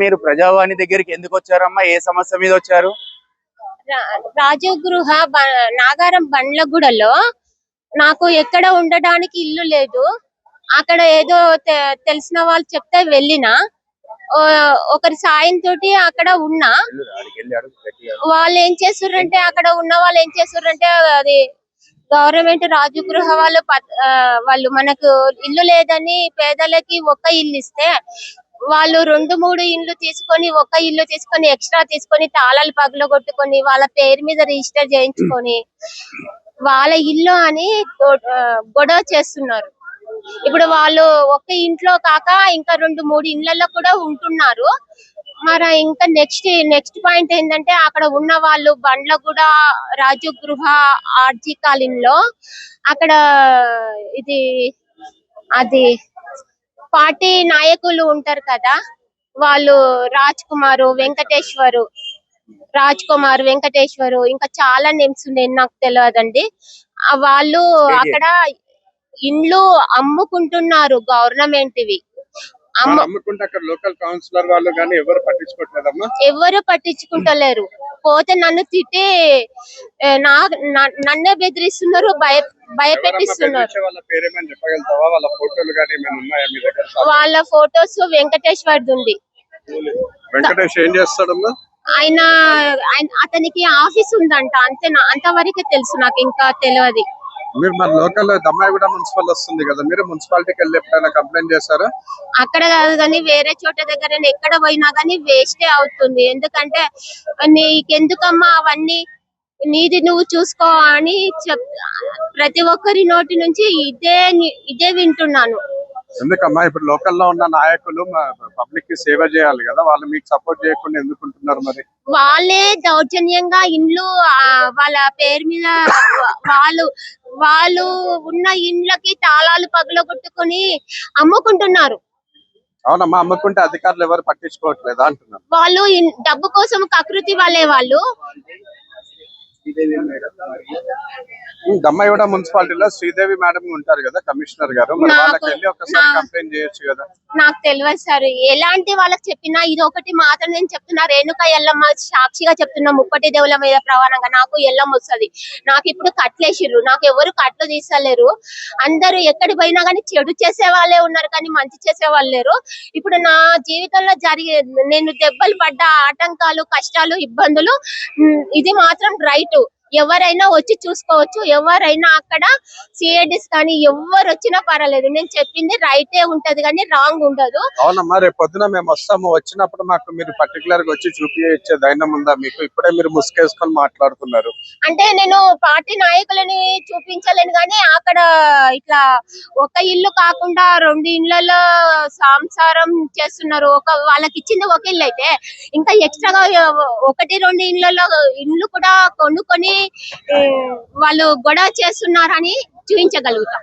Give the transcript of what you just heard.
మీరు ప్రజావాణి దగ్గరికి ఎందుకు వచ్చారమ్మా? ఏ సమస్య మీద వచ్చారు? రాజు గృహ నాగారం బండ్లగూడలో నాకు ఎక్కడ ఉండడానికి ఇల్లు లేదు. అక్కడ ఏదో తెలిసిన వాళ్ళు చెప్తే వెళ్ళిన ఒకరి సాయం తోటి అక్కడ ఉన్నా. వాళ్ళు ఏం చేస్తుర్రంటే అక్కడ ఉన్న వాళ్ళు ఏం చేస్తుర్రంటే అది గవర్నమెంట్ రాజు గృహ వాళ్ళు వాళ్ళు మనకు ఇల్లు లేదని పేదలకి ఒక్క ఇల్లు ఇస్తే వాళ్ళు రెండు మూడు ఇల్లు తీసుకొని ఒక ఇల్లు తీసుకొని ఎక్స్ట్రా తీసుకొని తాళాలు పగలగొట్టుకొని వాళ్ళ పేరు మీద రిజిస్టర్ చేయించుకొని వాళ్ళ ఇల్లు అని గొడవ చేస్తున్నారు. ఇప్పుడు వాళ్ళు ఒక ఇంట్లో కాక ఇంకా రెండు మూడు ఇళ్ళలో కూడా ఉంటున్నారు. మరి ఇంకా నెక్స్ట్ నెక్స్ట్ పాయింట్ ఏంటంటే అక్కడ ఉన్న వాళ్ళు బండ్ల కూడా రాజు గృహ ఆర్జీ కాలనీలో అక్కడ ఇది అది పార్టీ నాయకులు ఉంటారు కదా వాళ్ళు రాజ్ కుమార్ వెంకటేశ్వరు రాజ్ కుమార్ వెంకటేశ్వరు ఇంకా చాలా నేమ్స్ ఉన్నాయి నాకు తెలియదండి వాళ్ళు అక్కడ ఇండ్లు అమ్ముకుంటున్నారు గవర్నమెంట్ వి అమ్ముకుంటే అక్కడ లోకల్ కౌన్సిలర్ వాళ్ళు కానీ ఎవరు పట్టించుకోవట్లేదమ్మా? ఎవరు పట్టించుకుంటలేరు. పోతే నన్ను తిట్టి నా నన్నే బెదిరిస్తున్నారు భయ భయపెట్టిస్తున్నారు. వాళ్ళ ఫొటోస్ వెంకటేశ్వర్ది ఉంది వెంకటేష్ ఏం చేస్తాడమ్మా? ఆయన అతనికి ఆఫీస్ ఉందంట అంతే అంతవరకే తెలుసు నాకు ఇంకా తెలియదు. మీరు మరి లోకల్ దమ్మాయి కూడా మున్సిపల్ వస్తుంది కదా మీరు మున్సిపాలిటీకి వెళ్ళి ఎప్పుడైనా కంప్లైంట్ చేశారా? అక్కడ కాదు కానీ వేరే చోట దగ్గర ఎక్కడ పోయినా కానీ వేస్టే అవుతుంది. ఎందుకంటే నీకెందుకమ్మా అవన్నీ? నీది నువ్వు చూసుకో అని చెప్ ప్రతి ఒక్కరి నోటి నుంచి ఇదే ఇదే వింటున్నాను. ఎందుకమ్మా? ఇప్పుడు లోకల్లో ఉన్న నాయకులు పబ్లిక్కి సేవ చేయాలి కదా వాళ్ళు మీకు సపోర్ట్ చేయకుండా ఎందుకు ఉంటున్నారు మరి? వాళ్ళే దౌర్జన్యంగా ఇండ్లు వాళ్ళ పేరు మీద వాళ్ళు వాళ్ళు ఉన్న ఇండ్లకి తాళాలు పగలగొట్టుకొని అమ్ముకుంటున్నారు. అవునమ్మా అమ్ముకుంటే అధికారులు ఎవరు పట్టించుకోవట్లేదా అంటున్నారు. వాళ్ళు డబ్బు కోసం కకృతి వాళ్ళే. వాళ్ళు దమ్మాయిగూడ మున్సిపాలిటీలో శ్రీదేవి మేడం ఉంటారు కదా కమిషనర్ గారు. మరి నాకు- వాళ్ళకి వెళ్ళి ఒకసారి నా- కంప్లైంట్ చేయొచ్చు కదా. నాకు తెలియదు సార్. ఎలాంటి వాళ్ళకి చెప్పినా ఇది ఒకటి మాత్రం నేను చెప్తున్నా. రేణుక ఎల్లమ్మ సాక్షిగా చెప్తున్నా ముప్పటి దేవుల మీద ప్రమాణంగా నాకు ఎల్లమ్మ వస్తది. నాకు ఇప్పుడు కట్లేసిర్రు. నాకు ఎవరు కట్లు తీసలేరు. అందరూ ఎక్కడి పోయినా కానీ చెడు చేసే వాళ్ళే ఉన్నారు కానీ మంచి చేసే వాళ్ళు లేరు. ఇప్పుడు నా జీవితంలో జరిగే నేను దెబ్బలు పడ్డ ఆటంకాలు కష్టాలు ఇబ్బందులు ఇది మాత్రం రైట్. ఎవరైనా వచ్చి చూసుకోవచ్చు. ఎవరైనా అక్కడ సిఐడిస్ కానీ ఎవరు వచ్చినా పర్వాలేదు. నేను చెప్పింది రైటే ఉంటది కానీ రాంగ్ ఉండదు. అవునమ్మా రేపు పొద్దున మేము వస్తాము. వచ్చినప్పుడు మాకు మీరు పర్టికులర్గా వచ్చి చూపించే ధైర్యం ఉందా మీకు? ఇప్పుడే మీరు ముసుకేసుకొని మాట్లాడుతున్నారు. అంటే నేను పార్టీ నాయకులని చూపించలేను కానీ అక్కడ ఇట్లా ఒక ఇల్లు కాకుండా రెండు ఇళ్ళలో సంసారం చేస్తున్నారు. ఒక వాళ్ళకి ఇచ్చింది ఒక ఇల్లు అయితే. ఇంకా ఎక్స్ట్రాగా ఒకటి రెండు ఇళ్ళలో ఇల్లు కూడా కొనుక్కొని ఏ, వాళ్ళు గొడవ చేస్తున్నారని చూపించగలుగుతాం.